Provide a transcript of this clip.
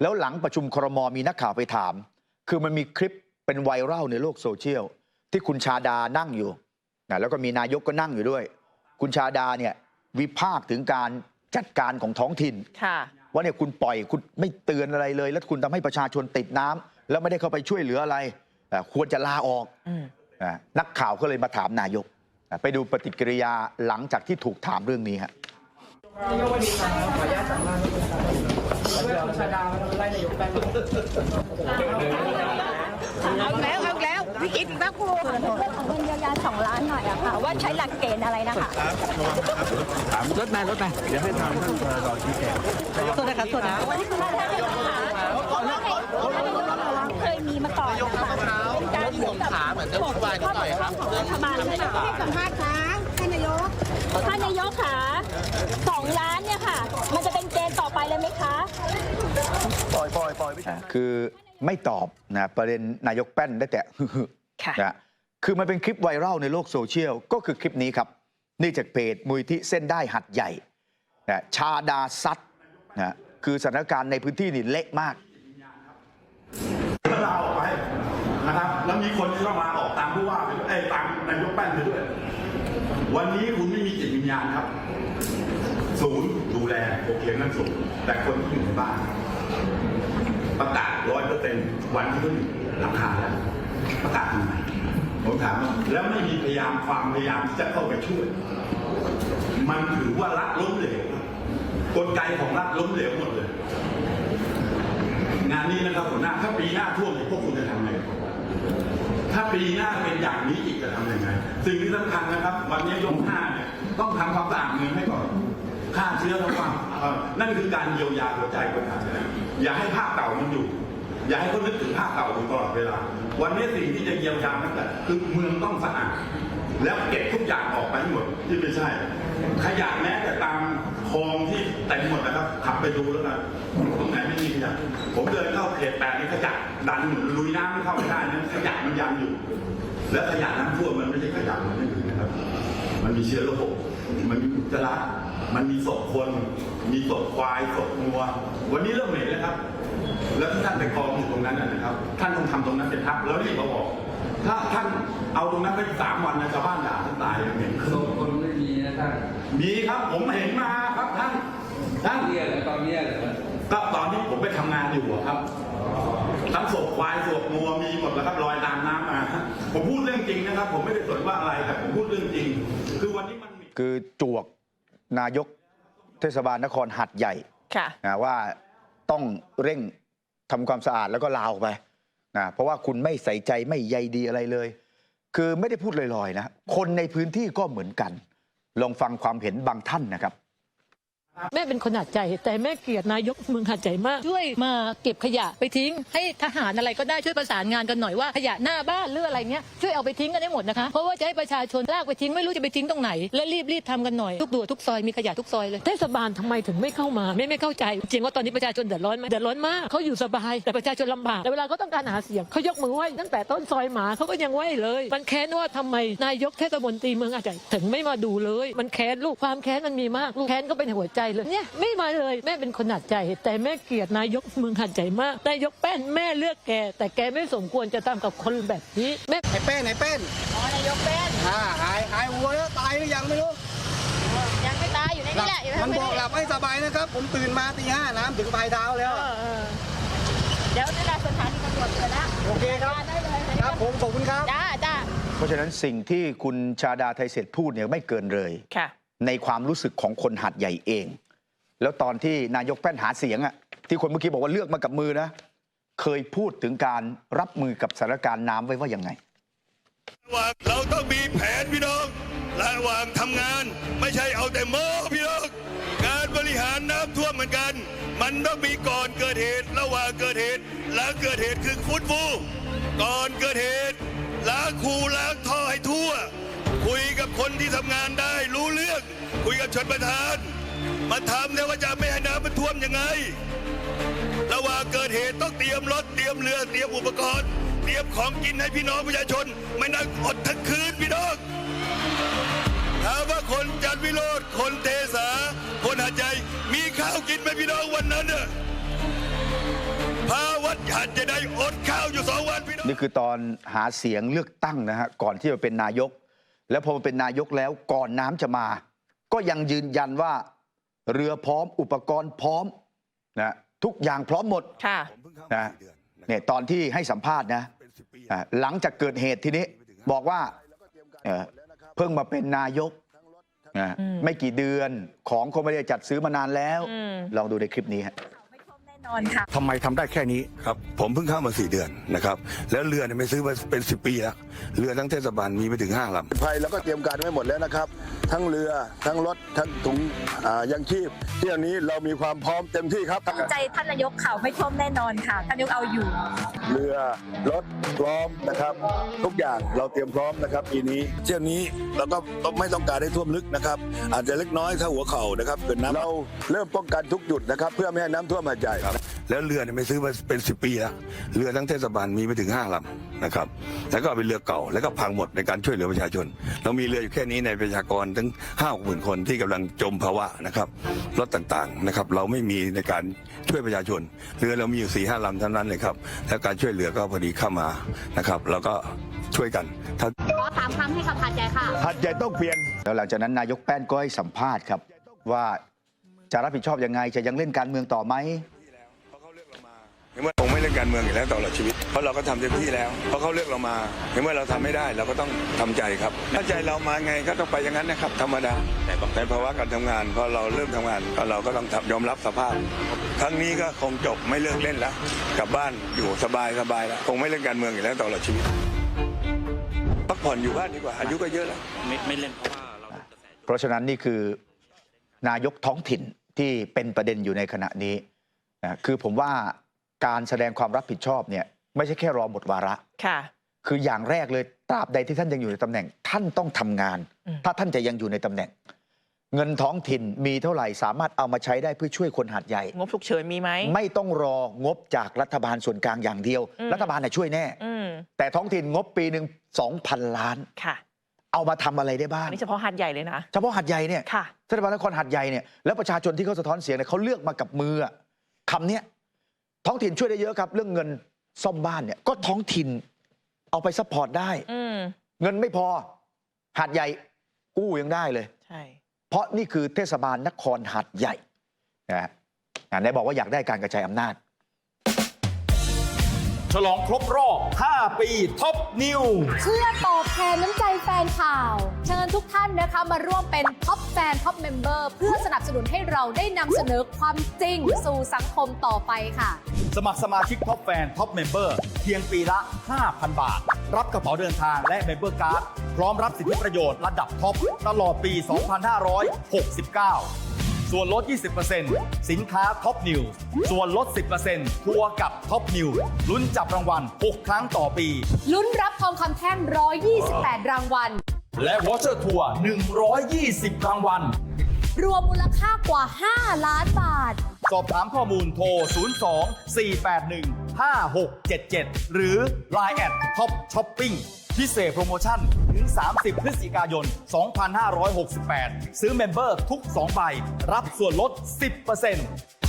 แล้วหลังประชุมครมมีนักข่าวไปถาม คือมันมีคลิปเป็นไวรัลในโลกโซเชียล ที่คุณชาดานั่งอยู่นะแล้วก็มีนายกก็นั่งอยู่ด้วย คุณชาดาเนี่ยวิพากษ์ถึงการจัดการของท้องถิ่นค่ะว่าเนี่ยคุณปล่อยคุณไม่เตือนอะไรเลย แล้วคุณทำให้ประชาชนติดน้ำแล้วไม่ได้เข้าไปช่วยเหลืออะไรอะควรจะลาออกอืมอะนักข่าวก็เลยมาถามนายกอะไปดูปฏิกิริยาหลังจากที่ถูกถามเรื่องนี้ฮะ นายกวันนี้ครับขออนุญาตสัมภาษณ์คุณชาดาเพื่อคุณชาดาไล่นายกแป้งเอาแล้วเอาแล้ววิกฤตอีกแล้วครูเรื่องของเงินเยียวยาสองล้านหน่อยอะค่ะ ว่าใช้หลักเกณฑ์อะไรนะคะรถมารถมาเดี๋ยวให้ทางท่านพรชี้แจงโทษนะครับโทษนะวันนี้คือท่านนายกค่ะเพราะว่าเคยมีมาก่อนนะคะเป็นการเหมือนกับเหมือนจะวุ่นวายกันหน่อยครับรัฐบาลเลยค่ะสัมภาษณ์ค่ะท่านนายกท่านนายกค่ะสองล้านจะเป็นเกณฑ์ต่อ ไปเลยไหมคะอะคือไม่ตอบนะประเด็นนายกแป้นได้แต่ค่ะนะคือมันเป็นคลิปไวรัลในโลกโซเชียล ก็คือคลิปนี้ครับ นี่จากเพจมูลที่เส้นได้หัดใหญ่นะชาดาซัดนะคือสถานการณ์ในพื้นที่นี่เละมากก็ลาออกไปนะครับแล้วมีคนที่ต้องลาออกตามผู้ว่าไปด้วยเอ้ยตามนายกแป้นไปด้วย วันนี้คุณไม่มีจิตวิญญาณครับ ศูนย์ดูแลโอเคนั่นศูนย์แต่คนที่อยู่ในบ้าน ประกาศร้อยเปอร์เซ็นต์วันที่เขาองหลังคาแล้ว ประกาศทำไมผมถามว่าแล้วไม่มีพยายามความพยายามที่จะเข้าไปช่วย มันถือว่ารัฐล้มเหลวกลไกของรัฐล้มเหลวหมดเลย งานนี้นะครับหัวหน้าถ้าปีหน้าท่วมพวกคุณจะทำไงถ้าปีหน้าเป็นอย่างนี้อีกจะทำยังไง สิ่งที่สำคัญนะครับ วันนี้ยกห้าเนี่ยต้องทำความสะอาดเมืองให้ก่อน ฆ่าเชื้อทั้งความเอ่อนั่นคือการเยียวยาหัวใจคนไทยอย่าให้ภาพเก่ามันอยู่ อย่าให้คนนึกถึงภาพเก่าอยู่ตลอดเวลา วันนี้สิ่งที่จะเยียวยานั่นแหละคือเมืองต้องสะอาดแล้วเก็บทุกอย่างออกไปห้หมดที่ไม่ใช่ ขยะแม้แต่ตามคลองที่เต็มหมดนะครับขับไปดูแล้วกันตรงไหนไม่มีขยะผมเดินเข้าเขตแปดนี่ขยะดันลุยน้ำไม่เข้าไม่ได้นะขยะมันยันอยู่ แล้วขยะน้ำท่วมมันไม่ใช่ขยะมันไม่อื่นนะครับ มันมีเชื้อโรคมันมีอุจจาระ มันมีศพคน มีศพควายศพงัว วันนี้เริ่มเหม็นแล้วครับ แล้วที่ท่านไปกองอยู่ตรงนั้นนะนะครับ ท่านต้องทำตรงนั้นเป็นทับแล้วรีบเอาออก ถ้าท่านเอาตรงนั้นไปสามวันนะชาวบ้านด่าท่านตายเหม็นขึ้นศพคนไม่มีนะท่านมีครับผมเห็นมาครับท่านท่านเนี่ยเหรอตอนเนี้ยเหรอก็ตอนที่ผมไปทำงานอยู่อะครับทั้งศพควายศพงัวมีหมดแล้วครับลอยตามน้ำมาผมพูดเรื่องจริงนะครับ ผมไม่ได้สนว่าอะไรแต่ผมพูดเรื่องจริง คือวันนี้มันมีคือจวก นายกเทศบาลนครหัดใหญ่ค่ะนะว่าต้องเร่งทำความสะอาดแล้วก็ลาออกไปนะเพราะว่าคุณไม่ใส่ใจไม่ใยดีอะไรเลย คือไม่ได้พูดลอยๆนะคนในพื้นที่ก็เหมือนกัน ลองฟังความเห็นบางท่านนะครับ แม่เป็นคนหัดใจ แต่แม่เกลียดนายกเมืองหัดใจมาก ช่วยมาเก็บขยะไปทิ้ง ให้ทหารอะไรก็ได้ช่วยประสานงานกันหน่อยว่าขยะหน้าบ้านหรืออะไรเงี้ยช่วยเอาไปทิ้งกันให้หมดนะคะเพราะว่าจะให้ประชาชนลากไปทิ้งไม่รู้จะไปทิ้งตรงไหน และรีบรีบทำกันหน่อยทุกดัวทุกซอยมีขยะทุกซอยเลยเทศบาลทำไมถึงไม่เข้ามาไม่ไม่เข้าใจจริงว่าตอนนี้ประชาชนเดือดร้อนไหมเดือดร้อนมากเขาอยู่สบายแต่ประชาชนลำบากแต่เวลาเขาต้องการหาเสียงเขายกมือไหว้ตั้งแต่ต้นซอยหมาเขาก็ยังไหว้เลย มันแค้นว่าทำไมนายกเทศมนตรีเมืองอาจจะถึงไม่มาดูเลย มันแค้นลูกความแค้นมันมีมากลูกแค้นก็เป็นหัวใจเลยเนี่ยไม่มาเลยแม่เป็นคนหัดใจ แต่แม่เกลียดนายกเมืองหัดใจมากนายกแป้นแม่เลือกแก แต่แกไม่สมควรจะทำกับคนแบบนี้แม่ไอ้เป้นไอ้เป้นอ๋อนายกเป็นอ่าหายหายวัวแล้วตายหรือยังไม่รู้ยังไม่ตายอยู่ในนี่แหละอยู่มันบอกหลับให้สบายนะครับ ผมตื่นมาตีห้าน้ำถึงปลายเท้าแล้วเดี๋ยวนี่แหละสถานีตำรวจเปิดแล้วโอเคครับได้เลยครับผมขอบคุณครับจ้าจ้าเพราะฉะนั้นสิ่งที่คุณชาดาไทยเศรษฐ์พูดเนี่ยไม่เกินเลยค่ะ ในความรู้สึกของคนหัดใหญ่เอง แล้วตอนที่นายกแป้นหาเสียงอะที่คนเมื่อกี้บอกว่าเลือกมากับมือนะ เคยพูดถึงการรับมือกับสถานการณ์น้ำไว้ว่ายังไงว่าเราต้องมีแผนพี่น้องระหว่างทำงานไม่ใช่เอาแต่โม้พี่น้องการบริหารน้ำท่วมเหมือนกัน มันต้องมีก่อนเกิดเหตุ ระหว่างเกิดเหตุหลังเกิดเหตุคือฟุตฟูก่อนเกิดเหตุล้างคูล้างท่อให้ทั่ว คุยกับคนที่ทำงานได้รู กับชนประธาน มาทำแล้วว่าจะไม่ให้น้ำมันท่วมยังไง ระหว่างเกิดเหตุต้องเตรียมรถเตรียมเรือเตรียมอุปกรณ์ เตรียมของกินให้พี่น้องประชาชน ไม่นั่งอดทั้งคืนพี่น้องถามว่าคนจันวิโรธคนเทสา คนหาใจมีข้าวกินไหมพี่น้องวันนั้นเน่ะฉันจะได้อดข้าวอยู่สองวันพี่น้องนี่คือตอนหาเสียงเลือกตั้งนะฮะก่อนที่จะเป็นนายก แล้วพอมาเป็นนายกแล้วก่อนน้ำจะมา ก็ยังยืนยันว่า เรือพร้อมอุปกรณ์พร้อมนะทุกอย่างพร้อมหมดค่ะนะเนี่ยตอนที่ให้สัมภาษณ์นะอะหลังจากเกิดเหตุทีนี้บอกว่าเอ่อเพิ่งมาเป็นนายกนะไม่กี่เดือนของก็ไม่ได้จัดซื้อมานานแล้วอืมลองดูในคลิปนี้ฮะแน่นอนค่ะทำไมทำได้แค่นี้ ครับผมเพิ่งเข้ามาสี่เดือนนะครับ แล้วเรือเนี่ยไม่ซื้อมาเป็นสิบปีแล้วเรือทั้งเทศบาลมีไปถึงห้าลำ ภัยแล้วก็เตรียมการไว้หมดแล้วนะครับ ทั้งเรือทั้งรถทั้งถุงอ่ายังชีพ ที่อันนี้เรามีความพร้อมเต็มที่ครับ ใจท่านนายกเขาไม่ท่วมแน่นอนค่ะ ท่านนายกเอาอยู่ เรือรถ พร้อมนะครับ ทุกอย่างเราเตรียมพร้อมนะครับปีนี้เที่ยวนี้เราก็ไม่ต้องการให้ท่วมลึกนะครับ อาจจะเล็กน้อยถ้าหัวเข่านะครับเกิดน้ำเราเริ่มป้องกันทุกจุดนะครับ เพื่อไม่ให้น้ำท่วมหาดใหญ่ แล้วเรือเนี่ยไม่ซื้อมาเป็นสิบปีแล้วเรือทั้งเทศบาลมีไปถึงห้าลำนะครับ แล้วก็เป็นเรือเก่าแล้วก็พังหมดในการช่วยเหลือประชาชน เรามีเรืออยู่แค่นี้ในประชากรถึงห้าหมื่นคนที่กำลังจมภาวะนะครับรถต่างๆนะครับ เราไม่มีในการช่วยประชาชน เรือเรามีอยู่สี่ห้าลำเท่านั้นเลยครับแล้วการช่วยเหลือก็พอดีเข้ามานะครับเราก็ช่วยกันถ้าขอสามคำให้กับหาดใหญ่ค่ะหัดใหญ่ต้องเปลี่ยนแล้วหลังจากนั้นนายกแป้นก็ให้สัมภาษณ์ครับว่าจะรับผิดชอบยังไงจะยังเล่นการเมืองต่อไหม เห็นว่าคงไม่เล่นการเมืองอีกแล้วตลอดชีวิต เพราะเราก็ทำเต็มที่แล้ว เพราะเขาเลือกเรามา เห็นว่าเราทำไม่ได้เราก็ต้องทำใจครับ ถ้าใจเรามาไงก็ต้องไปอย่างนั้นนะครับธรรมดาในภาวะการทำงานพอเราเริ่มทำงานก็เราก็ต้องยอมรับสภาพ ครั้งนี้ก็คงจบไม่เลิกเล่นแล้ว กลับบ้านอยู่สบายสบายแล้วคงไม่เล่นการเมืองอีกแล้วตลอดชีวิต พักผ่อนอยู่บ้านดีกว่าอายุก็เยอะแล้วเพราะฉะนั้นนี่คือนายกท้องถิ่นที่เป็นประเด็นอยู่ในขณะนี้นะคือผมว่า การแสดงความรับผิดชอบเนี่ยไม่ใช่แค่รอหมดวาระค่ะ คืออย่างแรกเลยตราบใดที่ท่านยังอยู่ในตำแหน่ง ท่านต้องทำงานอืมถ้าท่านจะยังอยู่ในตำแหน่ง เงินท้องถิ่นมีเท่าไหร่สามารถเอามาใช้ได้เพื่อช่วยคนหาดใหญ่ งบฉุกเฉินมีไหมไม่ต้องรองบจากรัฐบาลส่วนกลางอย่างเดียวอืมรัฐบาลน่ะช่วยแน่อืมแต่ท้องถิ่นงบปีหนึ่ง2,000ล้านค่ะเอามาทำอะไรได้บ้าอังนนี้เฉพาะหาดใหญ่เลยนะ เฉพาะหัดใหญ่เนี่ยค่ะเทศบาลนครหัดใหญ่เนี่ยแล้วประชาชนที่เขาสะท้อนเสียงเนี่ยเขาเลือกมากับมืออะคำเนี้ย ท้องถิ่นช่วยได้เยอะครับ เรื่องเงินซ่อมบ้านเนี่ยก็ท้องถิ่นเอาไปซัพพอร์ตได้ อืมเงินไม่พอหัดใหญ่กู้ยังได้เลย ใช่ เพราะนี่คือเทศบาลนครหัดใหญ่นะฮะอ่าไหนบอกว่าอยากได้การกระจายอำนาจ ฉลองครบรอบ 5 ปีท็อปนิว เพื่อตอบแทนน้ำใจแฟนข่าว เชิญทุกท่านนะคะมาร่วมเป็นท็อป แฟนท็อปเมมเบอร์เพื่อสนับสนุนให้เราได้นำเสนอความจริงสู่สังคมต่อไปค่ะ สมัครสมาชิกท็อปแฟนท็อปเมมเบอร์เพียงปีละ 5,000 บาท รับกระเป๋าเดินทางและเมมเบอร์การ์ดพร้อมรับสิทธิประโยชน์ระดับท็อปตลอดปี 2569ส่วนลด 20%สินค้าท็อปนิวส่วนลด 10%ทัวร์กับท็อปนิวลุ้นจับรางวัล 6 ครั้งต่อปี ลุ้นรับทองคำแท่ง 128 รางวัล และวอเชอร์ทัวร์120 รางวัล รวมมูลค่ากว่า 5 ล้านบาท สอบถามข้อมูลโทร 02 481 5677 หรือ Line แอดท็อปช้อปปิ้งพิเศษโปรโมชั่น ถึง 30 พฤศจิกายน 2568 ซื้อเมมเบอร์ทุก 2 ใบ รับส่วนลด 10%